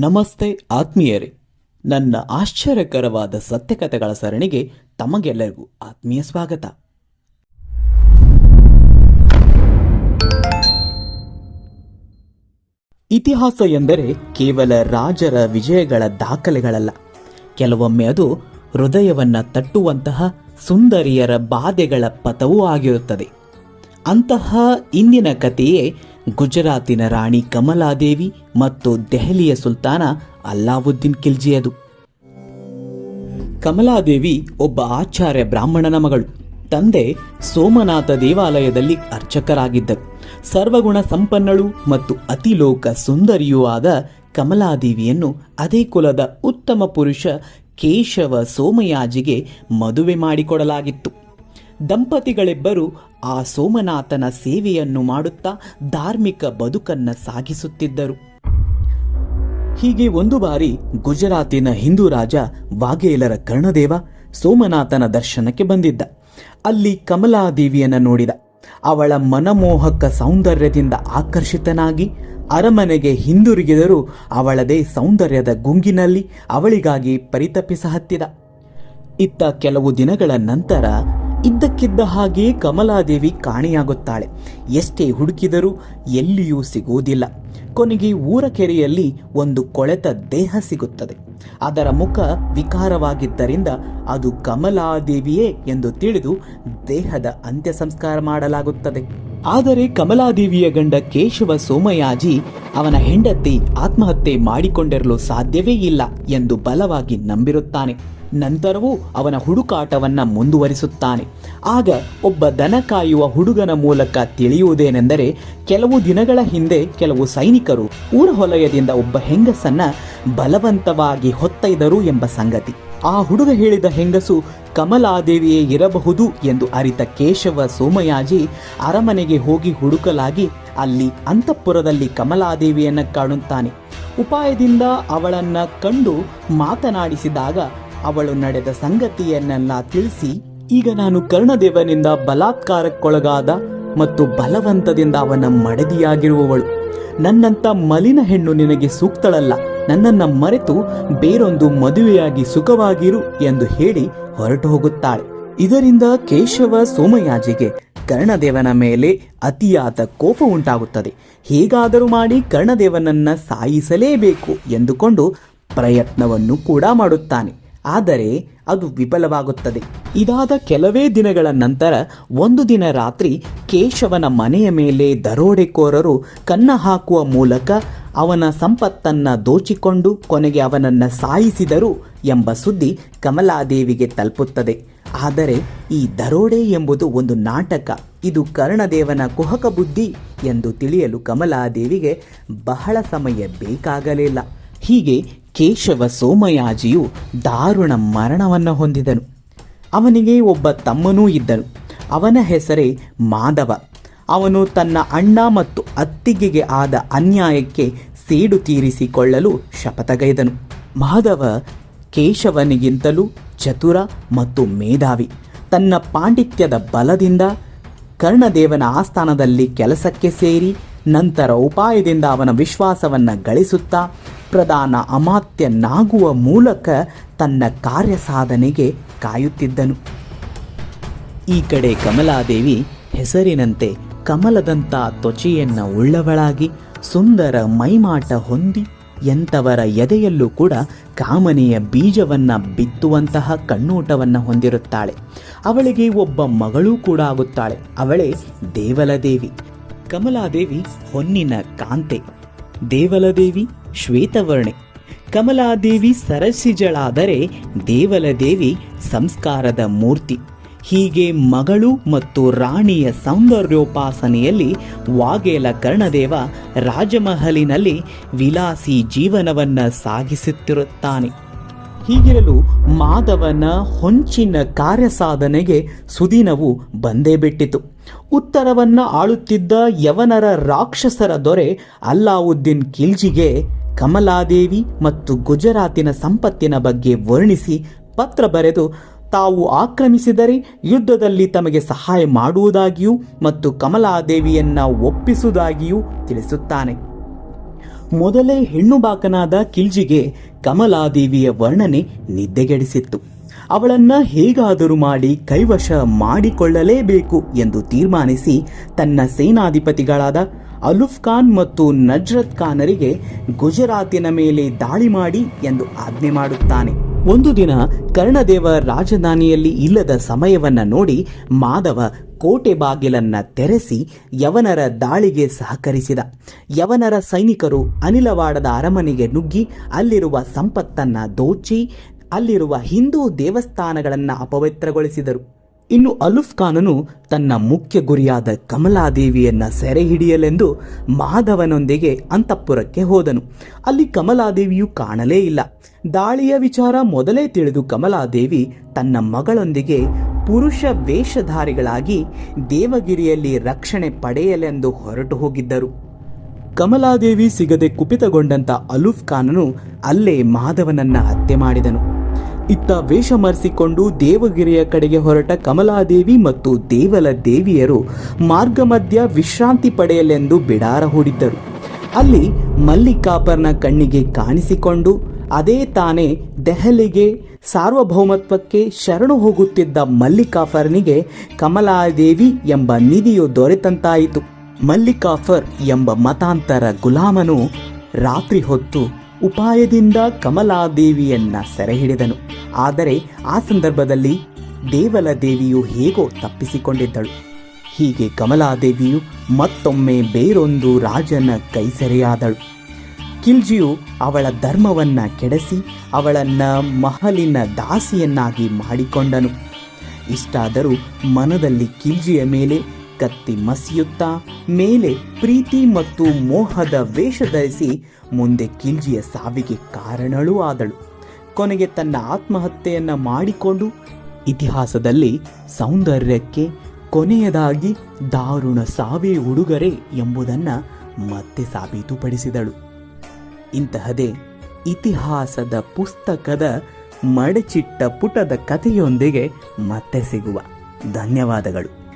ನಮಸ್ತೆ ಆತ್ಮೀಯರೇ. ನನ್ನ ಆಶ್ಚರ್ಯಕರವಾದ ಸತ್ಯಕಥೆಗಳ ಸರಣಿಗೆ ತಮಗೆಲ್ಲರಿಗೂ ಆತ್ಮೀಯ ಸ್ವಾಗತ. ಇತಿಹಾಸ ಎಂದರೆ ಕೇವಲ ರಾಜರ ವಿಜಯಗಳ ದಾಖಲೆಗಳಲ್ಲ. ಕೆಲವೊಮ್ಮೆ ಅದು ಹೃದಯವನ್ನ ತಟ್ಟುವಂತಹ ಸುಂದರಿಯರ ಬಾಧೆಗಳ ಪಥವೂ ಆಗಿರುತ್ತದೆ. ಅಂತಹ ಇಂದಿನ ಕಥೆಯೇ ಗುಜರಾತಿನ ರಾಣಿ ಕಮಲಾದೇವಿ ಮತ್ತು ದೆಹಲಿಯ ಸುಲ್ತಾನ ಅಲ್ಲಾವುದ್ದೀನ್ ಖಿಲ್ಜಿಯದು ಕಮಲಾದೇವಿ ಒಬ್ಬ ಆಚಾರ್ಯ ಬ್ರಾಹ್ಮಣನ ಮಗಳು. ತಂದೆ ಸೋಮನಾಥ ದೇವಾಲಯದಲ್ಲಿ ಅರ್ಚಕರಾಗಿದ್ದರು ಸರ್ವಗುಣ ಸಂಪನ್ನಳು ಮತ್ತು ಅತಿಲೋಕ ಸುಂದರಿಯೂ ಆದ ಕಮಲಾದೇವಿಯನ್ನು ಅದೇ ಕುಲದ ಉತ್ತಮ ಪುರುಷ ಕೇಶವ ಸೋಮಯಾಜಿಗೆ ಮದುವೆ ಮಾಡಿಕೊಡಲಾಗಿತ್ತು. ದಂಪತಿಗಳಿಬ್ಬರು ಆ ಸೋಮನಾಥನ ಸೇವೆಯನ್ನು ಮಾಡುತ್ತಾ ಧಾರ್ಮಿಕ ಬದುಕನ್ನ ಸಾಗಿಸುತ್ತಿದ್ದರು. ಹೀಗೆ ಒಂದು ಬಾರಿ ಗುಜರಾತಿನ ಹಿಂದೂ ರಾಜ ವಾಘೇಲರ ಕರ್ಣದೇವ ಸೋಮನಾಥನ ದರ್ಶನಕ್ಕೆ ಬಂದಿದ್ದ. ಅಲ್ಲಿ ಕಮಲಾದೇವಿಯನ್ನು ನೋಡಿದ. ಅವಳ ಮನಮೋಹಕ ಸೌಂದರ್ಯದಿಂದ ಆಕರ್ಷಿತನಾಗಿ ಅರಮನೆಗೆ ಹಿಂದಿರುಗಿದರೂ ಅವಳದೇ ಸೌಂದರ್ಯದ ಗುಂಗಿನಲ್ಲಿ ಅವಳಿಗಾಗಿ ಪರಿತಪಿಸ ಹತ್ತಿದ ಇತ್ತ ಕೆಲವು ದಿನಗಳ ನಂತರ ಇದ್ದಕ್ಕಿದ್ದ ಹಾಗೆ ಕಮಲಾದೇವಿ ಕಾಣೆಯಾಗುತ್ತಾಳೆ. ಎಷ್ಟೇ ಹುಡುಕಿದರೂ ಎಲ್ಲಿಯೂ ಸಿಗುವುದಿಲ್ಲ. ಕೊನೆಗೆ ಊರ ಕೆರೆಯಲ್ಲಿ ಒಂದು ಕೊಳೆತ ದೇಹ ಸಿಗುತ್ತದೆ. ಅದರ ಮುಖ ವಿಕಾರವಾಗಿದ್ದರಿಂದ ಅದು ಕಮಲಾದೇವಿಯೇ ಎಂದು ತಿಳಿದು ದೇಹದ ಅಂತ್ಯ ಸಂಸ್ಕಾರ ಮಾಡಲಾಗುತ್ತದೆ. ಆದರೆ ಕಮಲಾದೇವಿಯ ಗಂಡ ಕೇಶವ ಸೋಮಯಾಜಿ ಅವನ ಹೆಂಡತಿ ಆತ್ಮಹತ್ಯೆ ಮಾಡಿಕೊಂಡಿರಲು ಸಾಧ್ಯವೇ ಇಲ್ಲ ಎಂದು ಬಲವಾಗಿ ನಂಬಿರುತ್ತಾನೆ. ನಂತರವೂ ಅವನ ಹುಡುಕಾಟವನ್ನು ಮುಂದುವರಿಸುತ್ತಾನೆ. ಆಗ ಒಬ್ಬ ದನ ಕಾಯುವ ಹುಡುಗನ ಮೂಲಕ ತಿಳಿಯುವುದೇನೆಂದರೆ, ಕೆಲವು ದಿನಗಳ ಹಿಂದೆ ಕೆಲವು ಸೈನಿಕರು ಊರ ಹೊಲಯದಿಂದ ಒಬ್ಬ ಹೆಂಗಸನ್ನ ಬಲವಂತವಾಗಿ ಹೊತ್ತೈದರು ಎಂಬ ಸಂಗತಿ. ಆ ಹುಡುಗ ಹೇಳಿದ ಹೆಂಗಸು ಕಮಲಾದೇವಿಯೇ ಇರಬಹುದು ಎಂದು ಅರಿತ ಕೇಶವ ಸೋಮಯಾಜಿ ಅರಮನೆಗೆ ಹೋಗಿ ಹುಡುಕಲಾಗಿ ಅಲ್ಲಿ ಅಂತಃಪುರದಲ್ಲಿ ಕಮಲಾದೇವಿಯನ್ನು ಕಾಣುತ್ತಾನೆ. ಉಪಾಯದಿಂದ ಅವಳನ್ನ ಕಂಡು ಮಾತನಾಡಿಸಿದಾಗ ಅವಳು ನಡೆದ ಸಂಗತಿಯನ್ನೆಲ್ಲ ತಿಳಿಸಿ, ಈಗ ನಾನು ಕರ್ಣದೇವನಿಂದ ಬಲಾತ್ಕಾರಕ್ಕೊಳಗಾದ ಮತ್ತು ಬಲವಂತದಿಂದ ಅವನ ಮಡದಿಯಾಗಿರುವವಳು. ನನ್ನಂತ ಮಲಿನ ಹೆಣ್ಣು ನಿನಗೆ ಸೂಕ್ತಳಲ್ಲ, ನನ್ನನ್ನ ಮರೆತು ಬೇರೊಂದು ಮದುವೆಯಾಗಿ ಸುಖವಾಗಿರು ಎಂದು ಹೇಳಿ ಹೊರಟು ಹೋಗುತ್ತಾಳೆ ಇದರಿಂದ ಕೇಶವ ಸೋಮಯಾಜಿಗೆ ಕರ್ಣದೇವನ ಮೇಲೆ ಅತಿಯಾದ ಕೋಪ ಉಂಟಾಗುತ್ತದೆ. ಹೇಗಾದರೂ ಮಾಡಿ ಕರ್ಣದೇವನನ್ನ ಸಾಯಿಸಲೇಬೇಕು ಎಂದುಕೊಂಡು ಪ್ರಯತ್ನವನ್ನು ಕೂಡ ಮಾಡುತ್ತಾನೆ. ಆದರೆ ಅದು ವಿಫಲವಾಗುತ್ತದೆ. ಇದಾದ ಕೆಲವೇ ದಿನಗಳ ನಂತರ ಒಂದು ದಿನ ರಾತ್ರಿ ಕೇಶವನ ಮನೆಯ ಮೇಲೆ ದರೋಡೆಕೋರರು ಕನ್ನ ಹಾಕುವ ಮೂಲಕ ಅವನ ಸಂಪತ್ತನ್ನ ದೋಚಿಕೊಂಡು ಕೊನೆಗೆ ಅವನನ್ನ ಸಾಯಿಸಿದರು ಎಂಬ ಸುದ್ದಿ ಕಮಲಾದೇವಿಗೆ ತಲುಪುತ್ತದೆ. ಆದರೆ ಈ ದರೋಡೆ ಎಂಬುದು ಒಂದು ನಾಟಕ. ಇದು ಕರ್ಣದೇವನ ಕುಹಕ ಬುದ್ಧಿ ಎಂದು ತಿಳಿಯಲು ಕಮಲಾದೇವಿಗೆ ಬಹಳ ಸಮಯ ಬೇಕಾಗಲಿಲ್ಲ. ಹೀಗೆ ಕೇಶವ ಸೋಮಯಾಜಿಯು ದಾರುಣ ಮರಣವನ್ನು ಹೊಂದಿದನು. ಅವನಿಗೆ ಒಬ್ಬ ತಮ್ಮನೂ ಇದ್ದನು ಅವನ ಹೆಸರೇ ಮಾಧವ. ಅವನು ತನ್ನ ಅಣ್ಣ ಮತ್ತು ಅತ್ತಿಗೆಗೆ ಆದ ಅನ್ಯಾಯಕ್ಕೆ ಸೇಡು ತೀರಿಸಿಕೊಳ್ಳಲು ಶಪಥಗೈದನು. ಮಾಧವ ಕೇಶವನಿಗಿಂತಲೂ ಚತುರ ಮತ್ತು ಮೇಧಾವಿ. ತನ್ನ ಪಾಂಡಿತ್ಯದ ಬಲದಿಂದ ಕರ್ಣದೇವನ ಆಸ್ಥಾನದಲ್ಲಿ ಕೆಲಸಕ್ಕೆ ಸೇರಿ ನಂತರ ಉಪಾಯದಿಂದ ಅವನ ವಿಶ್ವಾಸವನ್ನು ಗಳಿಸುತ್ತಾ ಪ್ರಧಾನ ಅಮಾತ್ಯನಾಗುವ ಮೂಲಕ ತನ್ನ ಕಾರ್ಯ ಸಾಧನೆಗೆ ಕಾಯುತ್ತಿದ್ದನು. ಈ ಕಡೆ ಕಮಲಾದೇವಿ ಹೆಸರಿನಂತೆ ಕಮಲದಂಥ ತ್ವಚೆಯನ್ನು ಉಳ್ಳವಳಾಗಿ ಸುಂದರ ಮೈಮಾಟ ಹೊಂದಿ ಎಂಥವರ ಎದೆಯಲ್ಲೂ ಕೂಡ ಕಾಮನೆಯ ಬೀಜವನ್ನು ಬಿತ್ತುವಂತಹ ಕಣ್ಣೋಟವನ್ನು ಹೊಂದಿರುತ್ತಾಳೆ. ಅವಳಿಗೆ ಒಬ್ಬ ಮಗಳೂ ಕೂಡ ಆಗುತ್ತಾಳೆ. ಅವಳೇ ದೇವಲದೇವಿ. ಕಮಲಾದೇವಿ ಹೊನ್ನಿನ ಕಾಂತೆ, ದೇವಲದೇವಿ ಶ್ವೇತವರ್ಣೆ, ಕಮಲಾದೇವಿ ಸರಸಿಜಳಾದರೆ ದೇವಲದೇವಿ ಸಂಸ್ಕಾರದ ಮೂರ್ತಿ. ಹೀಗೆ ಮಗಳು ಮತ್ತು ರಾಣಿಯ ಸೌಂದರ್ಯೋಪಾಸನೆಯಲ್ಲಿ ವಾಗೇಲ ಕರ್ಣದೇವ ರಾಜಮಹಲಿನಲ್ಲಿ ವಿಲಾಸಿ ಜೀವನವನ್ನ ಸಾಗಿಸುತ್ತಿರುತ್ತಾನೆ. ಹೀಗಿರಲು ಮಾಧವನ ಹೊಂಚಿನ ಕಾರ್ಯಸಾಧನೆಗೆ ಸುದಿನವು ಬಂದೇ ಬಿಟ್ಟಿತು. ಉತ್ತರವನ್ನ ಆಳುತ್ತಿದ್ದ ಯವನರ ರಾಕ್ಷಸರ ದೊರೆ ಅಲ್ಲಾವುದ್ದೀನ್ ಖಿಲ್ಜಿಗೆ ಕಮಲಾದೇವಿ ಮತ್ತು ಗುಜರಾತಿನ ಸಂಪತ್ತಿನ ಬಗ್ಗೆ ವರ್ಣಿಸಿ ಪತ್ರ ಬರೆದು, ತಾವು ಆಕ್ರಮಿಸಿದರೆ ಯುದ್ಧದಲ್ಲಿ ತಮಗೆ ಸಹಾಯ ಮಾಡುವುದಾಗಿಯೂ ಮತ್ತು ಕಮಲಾದೇವಿಯನ್ನ ಒಪ್ಪಿಸುವುದಾಗಿಯೂ ತಿಳಿಸುತ್ತಾನೆ. ಮೊದಲೇ ಹೆಣ್ಣು ಬಾಕನಾದ ಕಿಲ್ಜಿಗೆ ಕಮಲಾದೇವಿಯ ವರ್ಣನೆ ನಿದ್ದೆಗೆಡಿಸಿತ್ತು. ಅವಳನ್ನ ಹೇಗಾದರೂ ಮಾಡಿ ಕೈವಶ ಮಾಡಿಕೊಳ್ಳಲೇಬೇಕು ಎಂದು ತೀರ್ಮಾನಿಸಿ ತನ್ನ ಸೇನಾಧಿಪತಿಗಳಾದ ಅಲುಫ್ ಖಾನ್ ಮತ್ತು ನಜ್ರತ್ ಖಾನರಿಗೆ ಗುಜರಾತಿನ ಮೇಲೆ ದಾಳಿ ಮಾಡಿ ಎಂದು ಆಜ್ಞೆ ಮಾಡುತ್ತಾನೆ. ಒಂದು ದಿನ ಕರ್ಣದೇವ ರಾಜಧಾನಿಯಲ್ಲಿ ಇಲ್ಲದ ಸಮಯವನ್ನ ನೋಡಿ ಮಾಧವ ಕೋಟೆ ಬಾಗಿಲನ್ನ ತೆರೆಸಿ ಯವನರ ದಾಳಿಗೆ ಸಹಕರಿಸಿದ. ಯವನರ ಸೈನಿಕರು ಅನಿಲವಾಡದ ಅರಮನೆಗೆ ನುಗ್ಗಿ ಅಲ್ಲಿರುವ ಸಂಪತ್ತನ್ನ ದೋಚಿ ಅಲ್ಲಿರುವ ಹಿಂದೂ ದೇವಸ್ಥಾನಗಳನ್ನು ಅಪವಿತ್ರಗೊಳಿಸಿದರು. ಇನ್ನು ಅಲುಫ್ ಖಾನನು ತನ್ನ ಮುಖ್ಯ ಗುರಿಯಾದ ಕಮಲಾದೇವಿಯನ್ನು ಸೆರೆ ಹಿಡಿಯಲೆಂದು ಮಾಧವನೊಂದಿಗೆ ಅಂತಃಪುರಕ್ಕೆ ಹೋದನು. ಅಲ್ಲಿ ಕಮಲಾದೇವಿಯು ಕಾಣಲೇ ಇಲ್ಲ. ದಾಳಿಯ ವಿಚಾರ ಮೊದಲೇ ತಿಳಿದು ಕಮಲಾದೇವಿ ತನ್ನ ಮಗಳೊಂದಿಗೆ ಪುರುಷ ವೇಷಧಾರಿಗಳಾಗಿ ದೇವಗಿರಿಯಲ್ಲಿ ರಕ್ಷಣೆ ಪಡೆಯಲೆಂದು ಹೊರಟು ಹೋಗಿದ್ದರು. ಕಮಲಾದೇವಿ ಸಿಗದೆ ಕುಪಿತಗೊಂಡಂತ ಅಲುಫ್ ಖಾನನು ಅಲ್ಲೇ ಮಾಧವನನ್ನ ಹತ್ಯೆ ಮಾಡಿದನು. ಇತ್ತ ವೇಷ ಮರೆಸಿಕೊಂಡು ದೇವಗಿರಿಯ ಕಡೆಗೆ ಹೊರಟ ಕಮಲಾದೇವಿ ಮತ್ತು ದೇವಲ ದೇವಿಯರು ಮಾರ್ಗ ಮಧ್ಯ ವಿಶ್ರಾಂತಿ ಪಡೆಯಲೆಂದು ಬಿಡಾರ ಹೂಡಿದ್ದರು. ಅಲ್ಲಿ ಮಲ್ಲಿಕಾಪರ್ನ ಕಣ್ಣಿಗೆ ಕಾಣಿಸಿಕೊಂಡು ಅದೇ ತಾನೇ ದೆಹಲಿಗೆ ಸಾರ್ವಭೌಮತ್ವಕ್ಕೆ ಶರಣು ಹೋಗುತ್ತಿದ್ದ ಮಲ್ಲಿಕಾಫರ್ನಿಗೆ ಕಮಲಾದೇವಿ ಎಂಬ ನಿಧಿಯು ದೊರೆತಂತಾಯಿತು. ಮಲ್ಲಿಕಾಫರ್ ಎಂಬ ಮತಾಂತರ ಗುಲಾಮನು ರಾತ್ರಿ ಹೊತ್ತು ಉಪಾಯದಿಂದ ಕಮಲಾದೇವಿಯನ್ನ ಸೆರೆ ಹಿಡಿದನು ಆದರೆ ಆ ಸಂದರ್ಭದಲ್ಲಿ ದೇವಲ ದೇವಿಯು ಹೇಗೋ ತಪ್ಪಿಸಿಕೊಂಡಿದ್ದಳು. ಹೀಗೆ ಕಮಲಾದೇವಿಯು ಮತ್ತೊಮ್ಮೆ ಬೇರೊಂದು ರಾಜನ ಕೈಸೆರೆಯಾದಳು. ಕಿಲ್ಜಿಯು ಅವಳ ಧರ್ಮವನ್ನ ಕೆಡಿಸಿ ಅವಳನ್ನ ಮಹಲಿನ ದಾಸಿಯನ್ನಾಗಿ ಮಾಡಿಕೊಂಡನು. ಇಷ್ಟಾದರೂ ಮನದಲ್ಲಿ ಕಿಲ್ಜಿಯ ಮೇಲೆ ಕತ್ತಿ ಮಸಿಯುತ್ತಾ, ಮೇಲೆ ಪ್ರೀತಿ ಮತ್ತು ಮೋಹದ ವೇಷ ಧರಿಸಿ ಮುಂದೆ ಕಿಲ್ಜಿಯ ಸಾವಿಗೆ ಕಾರಣಳೂ ಆದಳು. ಕೊನೆಗೆ ತನ್ನ ಆತ್ಮಹತ್ಯೆಯನ್ನು ಮಾಡಿಕೊಂಡು ಇತಿಹಾಸದಲ್ಲಿ ಸೌಂದರ್ಯಕ್ಕೆ ಕೊನೆಯದಾಗಿ ದಾರುಣ ಸಾವೇ ಉಡುಗೊರೆ ಎಂಬುದನ್ನು ಮತ್ತೆ ಸಾಬೀತುಪಡಿಸಿದಳು. ಇಂತಹದೇ ಇತಿಹಾಸದ ಪುಸ್ತಕದ ಮಡಚಿಟ್ಟ ಪುಟದ ಕಥೆಯೊಂದಿಗೆ ಮತ್ತೆ ಸಿಗುವ ಧನ್ಯವಾದಗಳು.